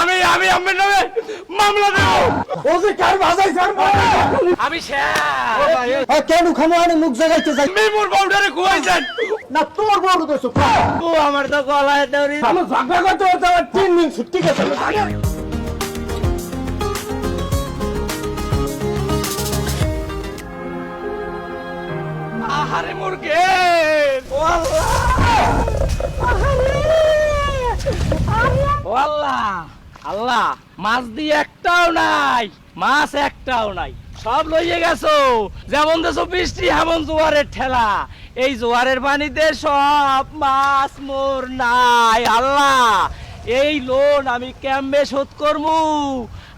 আমি আমি আমার নামে মামলা দেব। ও যে কার বাজাই স্যার আমি শেষ। কেন খামো আনে মুখ জাগাইতে যাই? মিমুর বাউন্ডারি খুয়াইছেন। না তোর বড় ও আমার তো গলায় দড়ি। আমি ঝগড়া করতে করতে আমার তিন দিন ছুটি গেছে। আহারে মুরগে! ও আল্লাহ ও আল্লাহ আল্লাহ, মাছ দিয়ে একটাও নাই, মাছ একটাও নাই। সব লইয়ে গেছো? যেমন দেছো বৃষ্টি, হেমন জোয়ারের ঠেলা। এই জোয়ারের পানিতে সব মাছ মোর নাই, আল্লাহ। এই লোন আমি ক্যাম্বে শোধ করমু?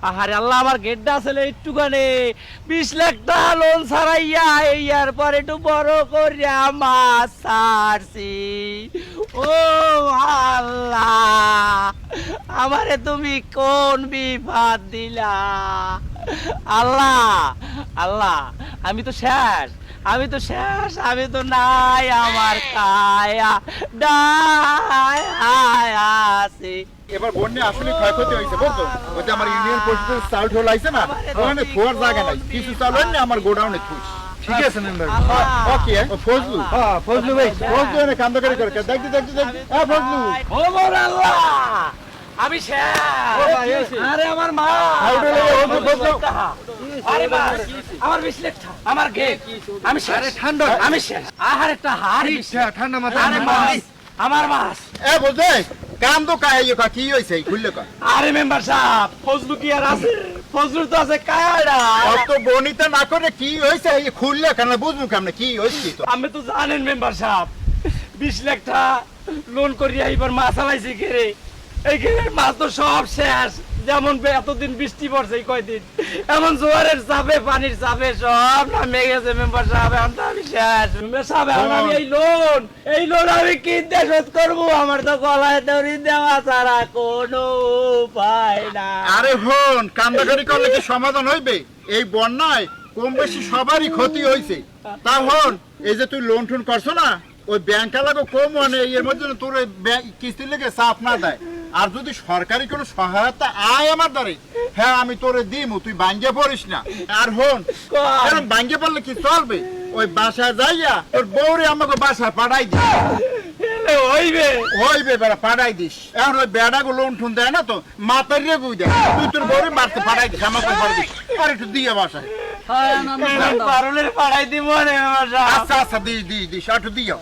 আহারে আল্লাহ, আমার গেড্ডা ছেলে একটুখানে বিশ লাখ লোন ছাড়াইয়া এই পরে একটু বড় করিয়া মাছ ছাড়ছি। ও আল্লাহ। আমারে তুমি কোন বিপদ দিলা? আল্লাহ আল্লাহ আমি তো শেষ আমি তো শেষ আমি তো নাই আমার কায়া ডায় আছি এবার বন্যা আসলে ক্ষয়ক্ষতি হয়েছে বুঝছ? ওই যে আমার ইউনিয়ন পরিষদের ঠোল আইছে না ওখানে জায়গা নাই। কিছু চাউল হয় না আমার গোডাউনে ঠিক আছে মেম্বার। ওকে ফজলু। হ্যাঁ ফজলু ভাই। ফজলু এনে কান্দ করে করে দেখতে দেখতে দেখতে। হ্যাঁ ফজলু। ও মোর আল্লাহ। আরে আমার মা। ফজলু ফজলু আরে আমার বিশ আমার গে। আমি শেষ। ঠান্ডা। আমি শেষ। আহার একটা হাড়ি। ঠান্ডা আরে মাছ আমার মাছ এ বুঝে কান্দ কাই কি হয়েছে খুললে কয় আরে মেম্বার সাহেব ফজলু কি আর আছে? ফজলু তো আছে কায়ডা অত বনিতা না করে কি হয়েছে এই খুললে কেন? বুঝব কেমনে? কি হয়েছে তো? আমি তো জানেন মেম্বার সাহেব বিশ লাখ টাকা লোন করিয়া এবার মাছ আলাইছি ঘেরে এই ঘেরের মাছ তো সব শেষ। যেমন এতদিন বৃষ্টি পড়ছে কয়দিন। এমন জোয়ারের চাপে, পানির চাপে সব নামে গেছে মেম্বার সাহেব, এখন তো আমি শেষ। মেম্বার সাহেব আমি এই লোন এই লোন আমি কিনতে শোধ করব। আমার তো গলায় দড়ি দেওয়া ছাড়া কোনো উপায় না। আরে হন কান্দাকারি করলে কি সমাধান হইবে? এই বন্যায় কম বেশি সবারই ক্ষতি হয়েছে তা হন, এই যে তুই লোন টোন করছ না, ওই ব্যাংক লাগো কম মানে এর মধ্যে তোর ওই ব্যাংক কিস্তি লেগে চাপ না দেয়। আর যদি সরকারি কোনো সহায়তা আয় আমার দ্বারে হ্যাঁ আমি তোরে দিমু তুই বাঙ্গে পড়িস না। আর হন কর। এরম বাঙ্গে পড়লে কি চলবে? ওই বাসায় যাইয়া তোর বউরে আমাকে বাসায় পাঠাই দিস। এলে হইবে। পাঠাই দিস। এখন ওই বেড়া গুলো উঠুন দেয় না তো রে দেয়। তুই তোর বউরে মারতে পাঠাই দিস আমাকে পাঠাই দিস। আর একটু দিয়ে বাসায়। পারুলের পাড়াই দিব রে মেম্বার সাহেব আচ্ছা আচ্ছা দিস দিস দিস একটু দিও।